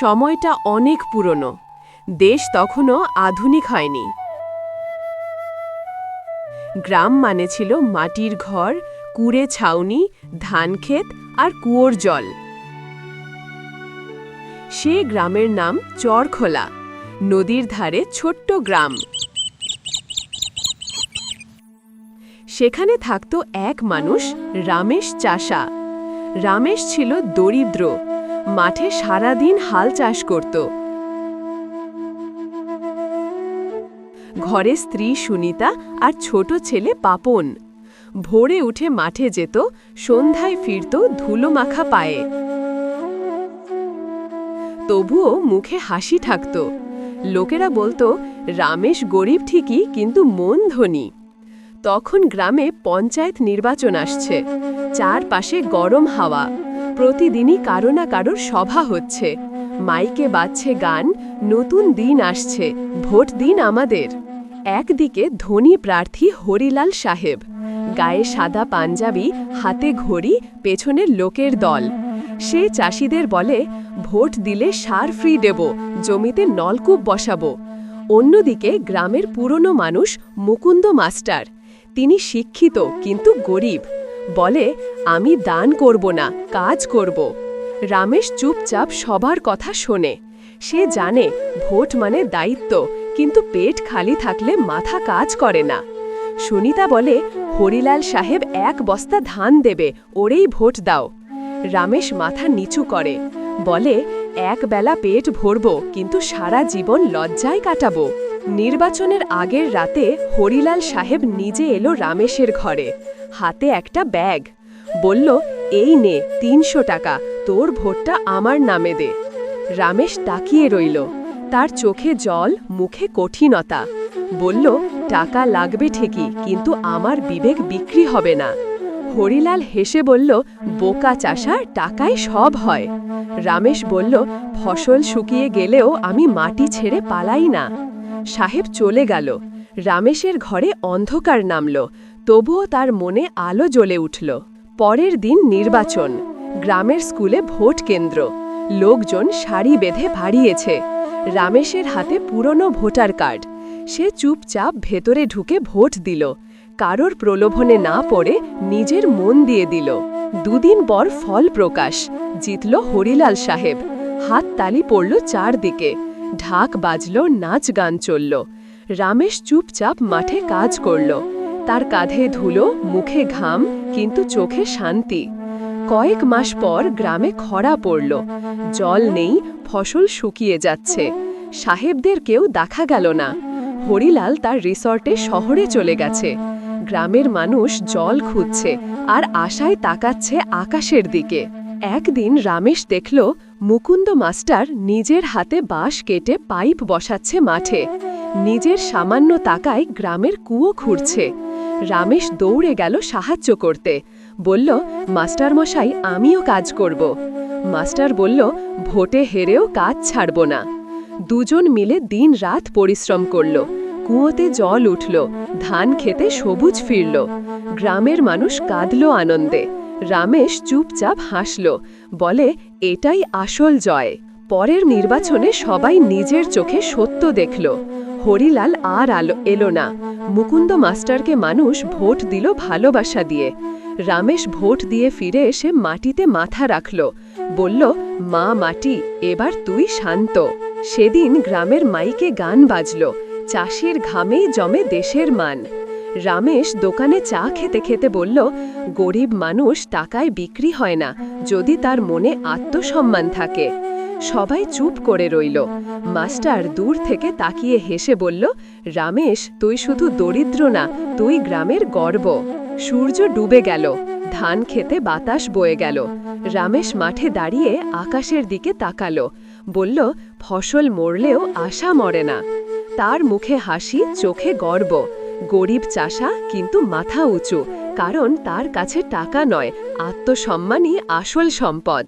সময়টা অনেক পুরনো। দেশ তখনও আধুনিক হয়নি। গ্রাম মানে ছিল মাটির ঘর, কুড়ে ছাউনি ধানক্ষেত আর কুয়োর জল। সে গ্রামের নাম চরখোলা, নদীর ধারে ছোট্ট গ্রাম। সেখানে থাকত এক মানুষ, রামেশ চাষা। রামেশ ছিল দরিদ্র মাঠে সারাদিন হাল চাষ করত। ঘরে স্ত্রী সুনিতা আর ছোট ছেলে পাপন। ভোরে উঠে মাঠে যেত, সন্ধ্যায় ফিরত ধুলো মাখা পায়ে। তবুও মুখে হাসি থাকত। লোকেরা বলতো, রামেশ গরিব ঠিকই, কিন্তু মন ধনী। তখন গ্রামে পঞ্চায়েত নির্বাচন আসছে। চারপাশে গরম হাওয়া। প্রতিদিনই কারও না কারোর সভা হচ্ছে। মাইকে বাজছে গান, নতুন দিন আসছে, ভোট দিন আমাদের। একদিকে ধনী প্রার্থী হরিলাল সাহেব, গায়ে সাদা পাঞ্জাবি, হাতে ঘড়ি, পেছনের লোকের দল। সে চাষিদের বলে, ভোট দিলে সার ফ্রি দেব, জমিতে নলকূপ বসাবো। অন্যদিকে গ্রামের পুরনো মানুষ মুকুন্দ মাস্টার, তিনি শিক্ষিত কিন্তু গরিব। বলে, আমি দান করব না, কাজ করব। রামেশ চুপচাপ সবার কথা শোনে। সে জানে ভোট মানে দায়িত্ব, কিন্তু পেট খালি থাকলে মাথা কাজ করে না। সুনিতা বলে, হরিলাল সাহেব এক বস্তা ধান দেবে, ওরেই ভোট দাও। রামেশ মাথা নিচু করে, বলে, এক বেলা পেট ভরব, কিন্তু সারা জীবন লজ্জায় কাটাবো। নির্বাচনের আগের রাতে হরিলাল সাহেব নিজে এলো রামেশের ঘরে। হাতে একটা ব্যাগ। বলল, এই নে, তিনশো টাকা, তোর ভোটটা আমার নামে দে। রামেশ তাকিয়ে রইল। তার চোখে জল, মুখে কঠিনতা। বলল, টাকা লাগবে ঠিকই, কিন্তু আমার বিবেক বিক্রি হবে না। হরিলাল হেসে বলল, বোকা চাষা, টাকায় সব হয়। রামেশ বলল, ফসল শুকিয়ে গেলেও আমি মাটি ছেড়ে পালাই না। সাহেব চলে গেল। রামেশের ঘরে অন্ধকার নামল। তবুও তার মনে আলো জ্বলে উঠল। পরের দিন নির্বাচন। গ্রামের স্কুলে ভোট কেন্দ্র। লোকজন সারি বেঁধে ভাড়িয়েছে রামেশের হাতে পুরনো ভোটার কার্ড। সে চুপচাপ ভেতরে ঢুকে ভোট দিল। কারোর প্রলোভনে না পড়ে নিজের মন দিয়ে দিল। দুদিন পর ফল প্রকাশ। জিতল হরিলাল সাহেব। হাত তালি পড়ল চারদিকে। ঢাক বাজল, নাচ গান চলল। রামেশ চুপচাপ মাঠে কাজ করল। তার কাঁধে ধুলো, মুখে ঘাম, কিন্তু চোখে শান্তি। কয়েক মাস পর গ্রামে খরা পড়ল। জল নেই, ফসল শুকিয়ে যাচ্ছে। সাহেবদের কেউ দেখা গেল না। হরিলাল তার রিসর্টে শহরে চলে গেছে। গ্রামের মানুষ জল খুঁজছে আর আশায় তাকাচ্ছে আকাশের দিকে। একদিন রামেশ দেখল, মুকুন্দ মাস্টার নিজের হাতে বাঁশ কেটে পাইপ বসাচ্ছে মাঠে। নিজের সামান্য তাকায় গ্রামের কুয়ো খুঁড়ছে। রামেশ দৌড়ে গেল সাহায্য করতে। বলল মাস্টার মশাই আমিও কাজ করব। মাস্টার বলল, ভোটে হেরেও কাজ ছাড়ব না। দুজন মিলে দিন রাত পরিশ্রম করল। কুয়োতে জল উঠল, ধান খেতে সবুজ ফিরল। গ্রামের মানুষ কাঁদল আনন্দে। রামেশ চুপচাপ হাসল, বলে, এটাই আসল জয়। পরের নির্বাচনে সবাই নিজের চোখে সত্য দেখল। হরিলাল আর আলো এলো না। মুকুন্দ মাস্টারকে মানুষ ভোট দিল ভালোবাসা দিয়ে। রামেশ ভোট দিয়ে ফিরে এসে মাটিতে মাথা রাখল। বলল, মা মাটি, এবার তুই শান্ত। সেদিন গ্রামের মাইকে গান বাজল। চাষির ঘামেই জমে দেশের মান। রামেশ দোকানে চা খেতে খেতে বলল, গরিব মানুষ টাকায় বিক্রি হয় না, যদি তার মনে আত্মসম্মান থাকে। সবাই চুপ করে রইল। মাস্টার দূর থেকে তাকিয়ে হেসে বলল, রামেশ, তুই শুধু দরিদ্র না, তুই গ্রামের গর্ব। সূর্য ডুবে গেল, ধান খেতে বাতাস বয়ে গেল। রামেশ মাঠে দাঁড়িয়ে আকাশের দিকে তাকালো। বলল, ফসল মরলেও আশা মরে না। তার মুখে হাসি, চোখে গর্ব। গরিব চাষা কিন্তু মাথা উঁচু, কারণ তার কাছে টাকা নয়, আত্মসম্মানই আসল সম্পদ।